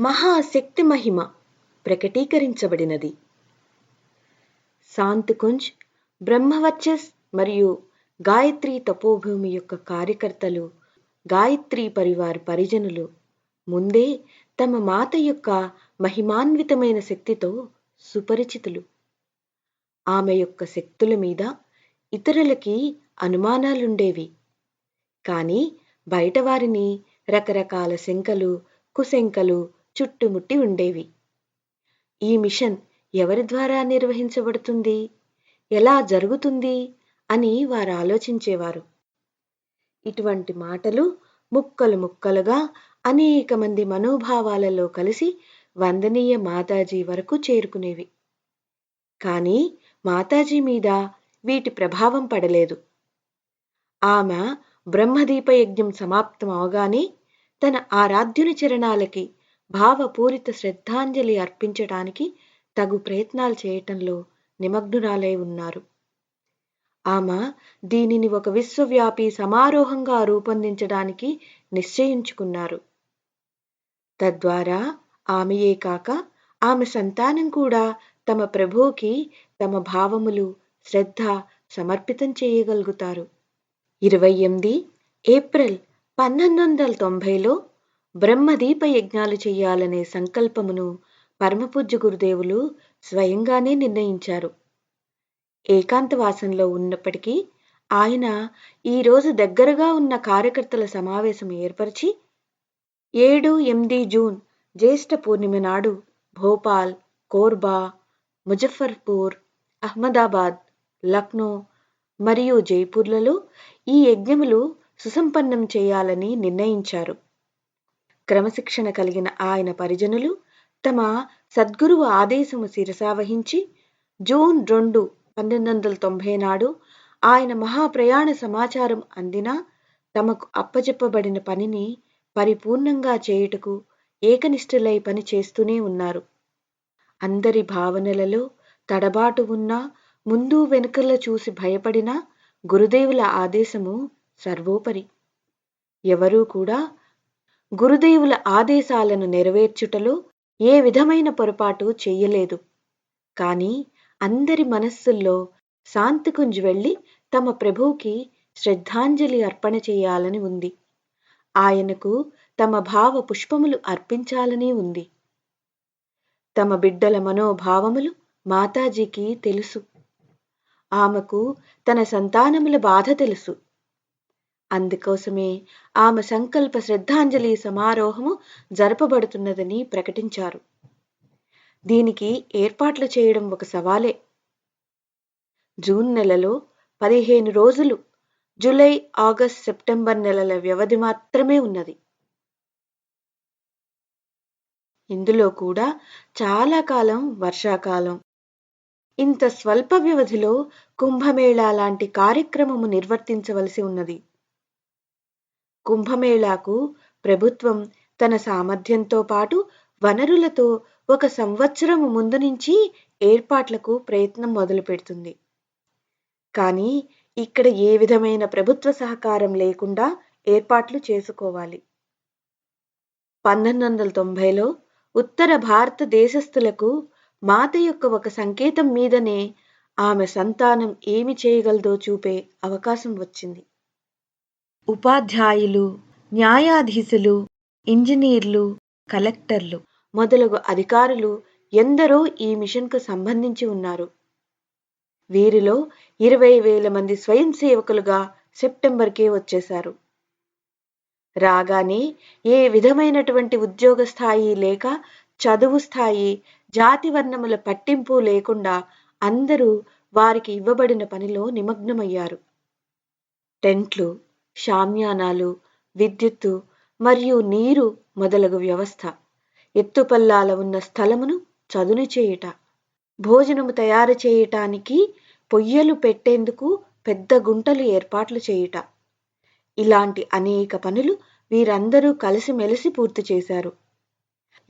మహాశక్తి మహిమ ప్రకటీకరించబడినది. శాంతికుంజ్ బ్రహ్మవర్చస్ మరియు గాయత్రి తపోభూమి యొక్క కార్యకర్తలు గాయత్రి పరివార పరిజనులు ముందే తమ మాత యొక్క మహిమాన్వితమైన శక్తితో సుపరిచితులు. ఆమె యొక్క శక్తుల మీద ఇతరులకి అనుమానాలుండేవి. కానీ బయట వారిని రకరకాల శంకలు కుశంకలు చుట్టుముట్టి ఉండేవి. ఈ మిషన్ ఎవరి ద్వారా నిర్వహించబడుతుంది? ఎలా జరుగుతుంది? అని వారు ఆలోచించేవారు. ఇటువంటి మాటలు ముక్కలు ముక్కలుగా అనేక మంది మనోభావాలలో కలిసి వందనీయ మాతాజీ వరకు చేరుకునేవి. కానీ మాతాజీ మీద వీటి ప్రభావం పడలేదు. ఆమె బ్రహ్మదీప యజ్ఞం సమాప్తం అవగానే తన ఆరాధ్యుని చరణాలకి భావపూరిత శ్రద్ధాంజలి అర్పించడానికి తగు ప్రయత్నాలు చేయటంలో నిమగ్నురాలై ఉన్నారు. ఆమె దీనిని ఒక విశ్వవ్యాపీ సమారోహంగా రూపొందించడానికి నిశ్చయించుకున్నారు. తద్వారా ఆమెయే కాక ఆమె సంతానం కూడా తమ ప్రభువుకి తమ భావములు శ్రద్ధ సమర్పితం చేయగలుగుతారు. ఇరవై ఎనిమిది ఏప్రిల్ పన్నెండు వందల తొంభైలో బ్రహ్మదీప యజ్ఞాలు చేయాలనే సంకల్పమును పరమపూజ్య గురుదేవులు స్వయంగానే నిర్ణయించారు. ఏకాంతవాసంలో ఉన్నప్పటికీ ఆయన ఈరోజు దగ్గరగా ఉన్న కార్యకర్తల సమావేశం ఏర్పరిచి ఏడు ఎనిమిది జూన్ జ్యేష్ఠ పూర్ణిమ నాడు భోపాల్ కోర్బా ముజఫర్పూర్ అహ్మదాబాద్ లక్నో మరియు జైపూర్లలో ఈ యజ్ఞములు సుసంపన్నం చేయాలని నిర్ణయించారు. క్రమశిక్షణ కలిగిన ఆయన పరిజనులు తమ సద్గురువు ఆదేశము శిరసావహించి జూన్ రెండు పంతొమ్మిది వందల తొంభై నాడు ఆయన మహాప్రయాణ సమాచారం అందినా తమకు అప్పచెప్పబడిన పనిని పరిపూర్ణంగా చేయుటకు ఏకనిష్ఠులై పని చేస్తూనే ఉన్నారు. అందరి భావనలలో తడబాటు ఉన్నా ముందు వెనుకల చూసి భయపడిన గురుదేవుల ఆదేశము సర్వోపరి. ఎవరూ కూడా గురుదేవుల ఆదేశాలను నెరవేర్చుటలో ఏ విధమైన పొరపాటు చెయ్యలేదు. కాని అందరి మనస్సుల్లో శాంతికుంజ్ వెళ్ళి తమ ప్రభువుకి శ్రద్ధాంజలి అర్పణ చేయాలని ఉంది. ఆయనకు తమ భావ పుష్పములు అర్పించాలని ఉంది. తమ బిడ్డల మనోభావములు మాతాజీకి తెలుసు. ఆమెకు తన సంతానముల బాధ తెలుసు. అందుకోసమే ఆమె సంకల్ప శ్రద్ధాంజలి సమారోహము జరపబడుతున్నదని ప్రకటించారు. దీనికి ఏర్పాట్లు చేయడం ఒక సవాలే. జూన్ నెలలో పదిహేను రోజులు జూలై ఆగస్ట్ సెప్టెంబర్ నెలల వ్యవధి మాత్రమే ఉన్నది. ఇందులో కూడా చాలా కాలం వర్షాకాలం. ఇంత స్వల్ప వ్యవధిలో కుంభమేళా లాంటి కార్యక్రమము నిర్వర్తించవలసి ఉన్నది. కుంభమేళాకు ప్రభుత్వం తన సామర్థ్యంతో పాటు వనరులతో ఒక సంవత్సరం ముందు నుంచి ఏర్పాట్లకు ప్రయత్నం మొదలు పెడుతుంది కానీ ఇక్కడ ఏ విధమైన ప్రభుత్వ సహకారం లేకుండా ఏర్పాట్లు చేసుకోవాలి. పంతొమ్మిది వందల తొంభైలో ఉత్తర భారతదేశస్థులకు మాత యొక్క ఒక సంకేతం మీదనే ఆమె సంతానం ఏమి చేయగలదో చూపే అవకాశం వచ్చింది. ఉపాధ్యాయులు న్యాయాధీశులు ఇంజనీర్లు కలెక్టర్లు. మొదలగు అధికారులు ఎందరో ఈ మిషన్కు సంబంధించి ఉన్నారు. వీరిలో ఇరవై వేల మంది స్వయం సేవకులుగా సెప్టెంబర్కే వచ్చేశారు. రాగానే ఏ విధమైనటువంటి ఉద్యోగ స్థాయి లేక చదువు స్థాయి జాతి వర్ణముల పట్టింపు లేకుండా అందరూ వారికి ఇవ్వబడిన పనిలో నిమగ్నమయ్యారు. టెంట్లు షామ్యానాలు విద్యుత్తు మరియు నీరు మొదలగు వ్యవస్థ. ఎత్తుపల్లాల ఉన్న స్థలమును చదును చేయుట. భోజనము తయారు చేయటానికి పొయ్యలు పెట్టేందుకు పెద్ద గుంటలు ఏర్పాట్లు చేయుట. ఇలాంటి అనేక పనులు వీరందరూ కలిసిమెలిసి పూర్తి చేశారు.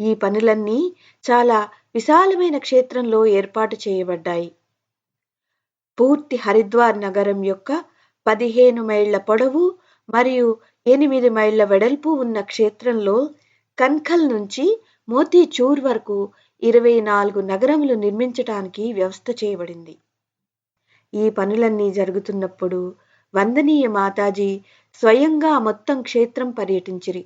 ఈ పనులన్నీ చాలా విశాలమైన క్షేత్రంలో ఏర్పాటు చేయబడ్డాయి. పూర్తి హరిద్వార్ నగరం యొక్క పదిహేను మైళ్ళ పొడవు మరియు ఎనిమిది మైళ్ళ వెడల్పు ఉన్న క్షేత్రంలో కన్ఖల్ నుంచి మోతీచూర్ వరకు ఇరవై నాలుగు నగరములు నిర్మించటానికి వ్యవస్థ చేయబడింది. ఈ పనులన్నీ జరుగుతున్నప్పుడు వందనీయ మాతాజీ స్వయంగా మొత్తం క్షేత్రం పర్యటించిరి.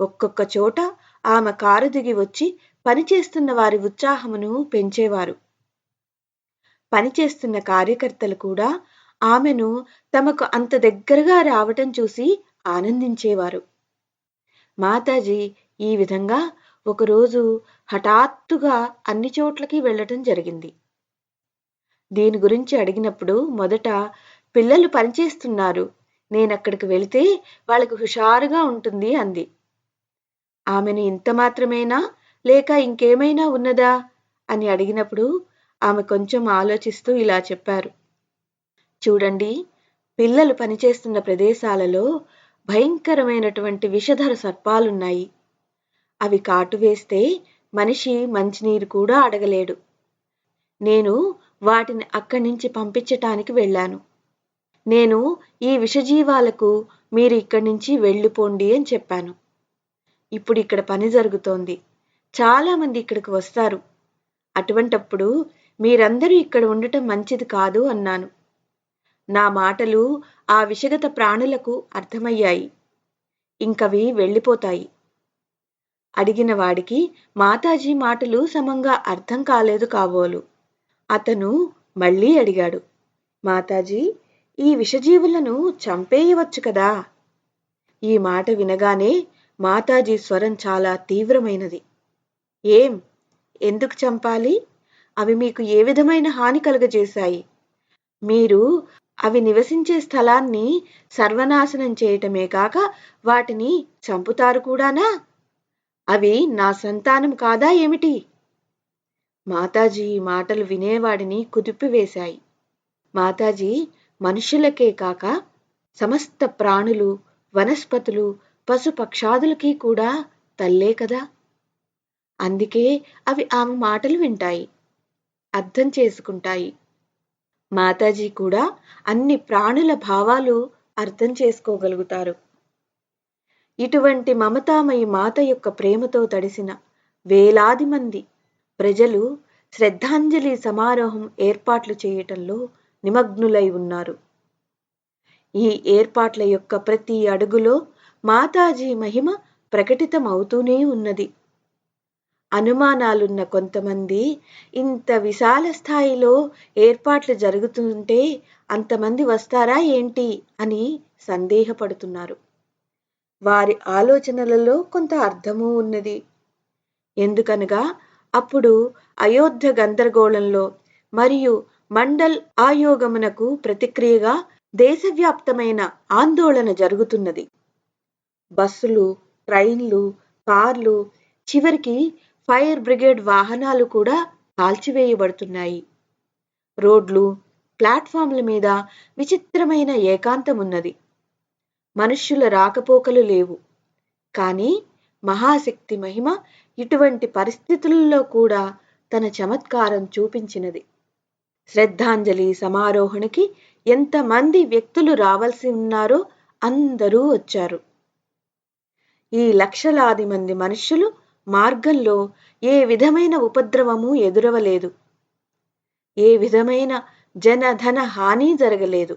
ఒక్కొక్క చోట ఆమె కారు దిగి వచ్చి పనిచేస్తున్న వారి ఉత్సాహమును పెంచేవారు. పనిచేస్తున్న కార్యకర్తలు కూడా ఆమెను తమకు అంత దగ్గరగా రావటం చూసి ఆనందించేవారు. మాతాజీ ఈ విధంగా ఒకరోజు హఠాత్తుగా అన్ని చోట్లకి వెళ్ళటం జరిగింది. దీని గురించి అడిగినప్పుడు మొదట పిల్లలు పనిచేస్తున్నారు నేనక్కడికి వెళితే వాళ్ళకు హుషారుగా ఉంటుంది అంది. ఆమెను ఇంత మాత్రమేనా? లేక ఇంకేమైనా ఉన్నదా? అని అడిగినప్పుడు ఆమె కొంచెం ఆలోచిస్తూ ఇలా చెప్పారు. చూడండి. పిల్లలు పనిచేస్తున్న ప్రదేశాలలో భయంకరమైనటువంటి విషధర సర్పాలున్నాయి. అవి కాటు వేస్తే మనిషి మంచినీరు కూడా అడగలేడు. నేను వాటిని అక్కడి నుంచి పంపించటానికి వెళ్ళాను. నేను ఈ విషజీవాలకు మీరు ఇక్కడి నుంచి వెళ్ళిపోండి అని చెప్పాను. ఇప్పుడు ఇక్కడ పని జరుగుతోంది. చాలామంది ఇక్కడికి వస్తారు. అటువంటప్పుడు మీరందరూ ఇక్కడ ఉండటం మంచిది కాదు అన్నాను. నా మాటలు ఆ విషగత ప్రాణులకు అర్థమయ్యాయి. ఇంకవి వెళ్ళిపోతాయి. అడిగిన వాడికి మాతాజీ మాటలు సమంగా అర్థం కాలేదు కాబోలు. అతను మళ్ళీ అడిగాడు మాతాజీ ఈ విషజీవులను చంపేయవచ్చు కదా? ఈ మాట వినగానే మాతాజీ స్వరం చాలా తీవ్రమైనది. ఏం? ఎందుకు చంపాలి? అవి మీకు ఏ విధమైన హాని కలుగజేశాయి? మీరు అవి నివసించే స్థలాన్ని సర్వనాశనం చేయటమే కాక వాటిని చంపుతారు కూడానా? అవి నా సంతానం కాదా ఏమిటి? మాతాజీ ఈ మాటలు వినేవాడిని కుదిపివేశాయి. మాతాజీ మనుషులకే కాక సమస్త ప్రాణులు వనస్పతులు పశుపక్షాదులకి కూడా తల్లే కదా? అందుకే అవి ఆమె మాటలు వింటాయి అర్థం చేసుకుంటాయి. మాతాజీ కూడా అన్ని ప్రాణుల భావాలు అర్థం చేసుకోగలుగుతారు. ఇటువంటి మమతామయి మాత యొక్క ప్రేమతో తడిసిన వేలాది మంది ప్రజలు శ్రద్ధాంజలి సమారోహం ఏర్పాట్లు చేయటంలో నిమగ్నులై ఉన్నారు. ఈ ఏర్పాట్ల యొక్క ప్రతి అడుగులో మాతాజీ మహిమ ప్రకటితమవుతూనే ఉన్నది. అనుమానాలున్న కొంతమంది ఇంత విశాల స్థాయిలో ఏర్పాట్లు జరుగుతుంటే అంతమంది వస్తారా ఏంటి అని సందేహపడుతున్నారు. వారి ఆలోచనలలో కొంత అర్థము ఉన్నది. ఎందుకనగా అప్పుడు అయోధ్య గందరగోళంలో మరియు మండల్ ఆయోగమునకు ప్రతిక్రియగా దేశవ్యాప్తమైన ఆందోళన జరుగుతున్నది. బస్సులు ట్రైన్లు కార్లు చివరికి ఫైర్ బ్రిగేడ్ వాహనాలు కూడా కాల్చివేయబడుతున్నాయి. రోడ్లు ప్లాట్ఫామ్ల మీద విచిత్రమైన ఏకాంతం ఉన్నది మనుష్యుల రాకపోకలు లేవు. కానీ మహాశక్తి మహిమ ఇటువంటి పరిస్థితుల్లో కూడా తన చమత్కారం చూపించినది. శ్రద్ధాంజలి సమారోహణకి ఎంతమంది వ్యక్తులు రావాల్సి ఉన్నారో అందరూ వచ్చారు. ఈ లక్షలాది మంది మనుష్యులు మార్గంలో ఏ విధమైన ఉపద్రవము ఎదురవలేదు. ఏ విధమైన జనధన హాని జరగలేదు.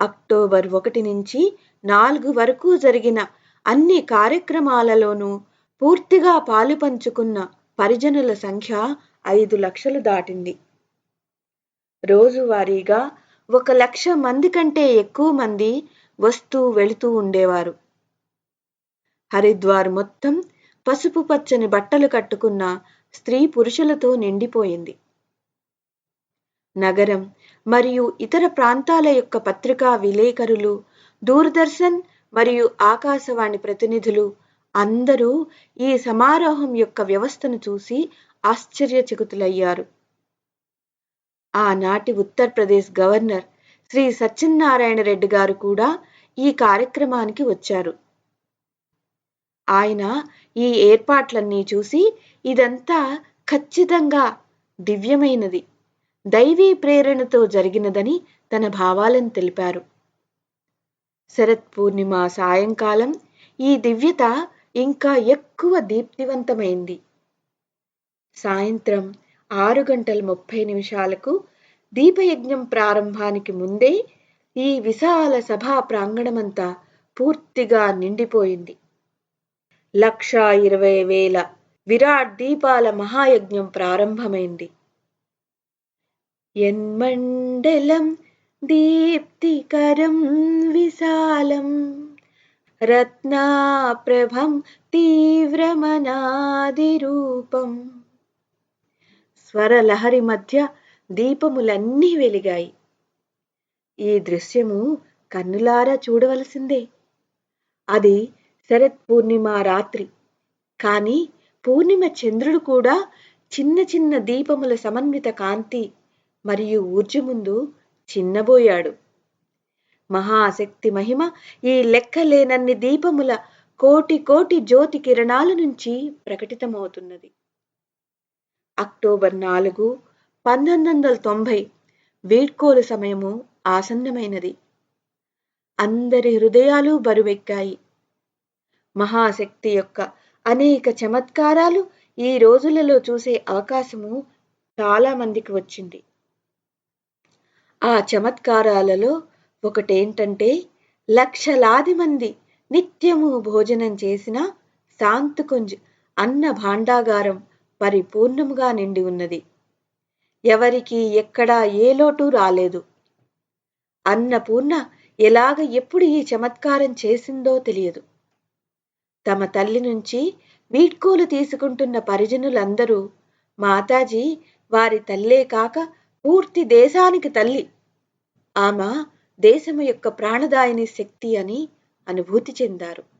అక్టోబర్ ఒకటి నుంచి నాలుగు వరకు జరిగిన అన్ని కార్యక్రమాలలోనూ పూర్తిగా పాలుపంచుకున్న పరిజనుల సంఖ్య ఐదు లక్షలు దాటింది. రోజువారీగా ఒక లక్ష మంది కంటే ఎక్కువ మంది వస్తూ వెళుతూ ఉండేవారు. హరిద్వార్ మొత్తం పసుపు పచ్చని బట్టలు కట్టుకున్న స్త్రీ పురుషులతో నిండిపోయింది. నగరం మరియు ఇతర ప్రాంతాల యొక్క పత్రికా విలేకరులు దూరదర్శన్ మరియు ఆకాశవాణి ప్రతినిధులు అందరూ ఈ సమారోహం యొక్క వ్యవస్థను చూసి ఆశ్చర్యచకితులయ్యారు. ఆనాటి ఉత్తరప్రదేశ్ గవర్నర్ శ్రీ సత్యనారాయణ రెడ్డి గారు కూడా ఈ కార్యక్రమానికి వచ్చారు. ఆయన ఈ ఏర్పాట్లన్నీ చూసి ఇదంతా ఖచ్చితంగా దివ్యమైనది. దైవీ ప్రేరణతో జరిగినదని తన భావాలను తెలిపారు. శరత్ పూర్ణిమ సాయంకాలం ఈ దివ్యత ఇంకా ఎక్కువ దీప్తివంతమైంది. సాయంత్రం ఆరు గంటల ముప్పై నిమిషాలకు దీపయజ్ఞం ప్రారంభానికి ముందే ఈ విశాల సభా ప్రాంగణమంతా పూర్తిగా నిండిపోయింది. లక్షా ఇరవై వేల విరాట్ దీపాల మహాయజ్ఞం ప్రారంభమైంది. యన్మండలం దీప్తికరం విశాలం రత్నాప్రభం తీవ్రమనాదిరూపం. స్వరలహరి మధ్య దీపములన్నీ వెలిగాయి. ఈ దృశ్యము కన్నులారా చూడవలసిందే. అది శరత్ పూర్ణిమ రాత్రి. కాని పూర్ణిమ చంద్రుడు కూడా చిన్న చిన్న దీపముల సమన్విత కాంతి మరియు ఊర్జ ముందు చిన్నబోయాడు. మహాశక్తి మహిమ ఈ లెక్కలేనన్ని దీపముల కోటి కోటి జ్యోతి కిరణాల నుంచి ప్రకటితమవుతున్నది. అక్టోబర్ నాలుగు పంతొమ్మిది వందల తొంభై వీడ్కోలు సమయము ఆసన్నమైనది. అందరి హృదయాలు బరువెక్కాయి. మహాశక్తి యొక్క అనేక చమత్కారాలు ఈ రోజులలో చూసే అవకాశము చాలా మందికి వచ్చింది. ఆ చమత్కారాలలో ఒకటేంటంటే లక్షలాది మంది నిత్యము భోజనం చేసిన శాంతుకుంజ్ అన్న భాండాగారం పరిపూర్ణముగా నిండి ఉన్నది. ఎవరికి ఎక్కడా ఏ లోటు రాలేదు. అన్నపూర్ణ ఎలాగ ఎప్పుడు ఈ చమత్కారం చేసిందో తెలియదు. తమ తల్లి నుంచి వీడ్కోలు తీసుకుంటున్న పరిజనులందరూ మాతాజీ వారి తల్లే కాక పూర్తి దేశానికి తల్లి. ఆమె దేశము యొక్క ప్రాణదాయిని శక్తి అని అనుభూతి చెందారు.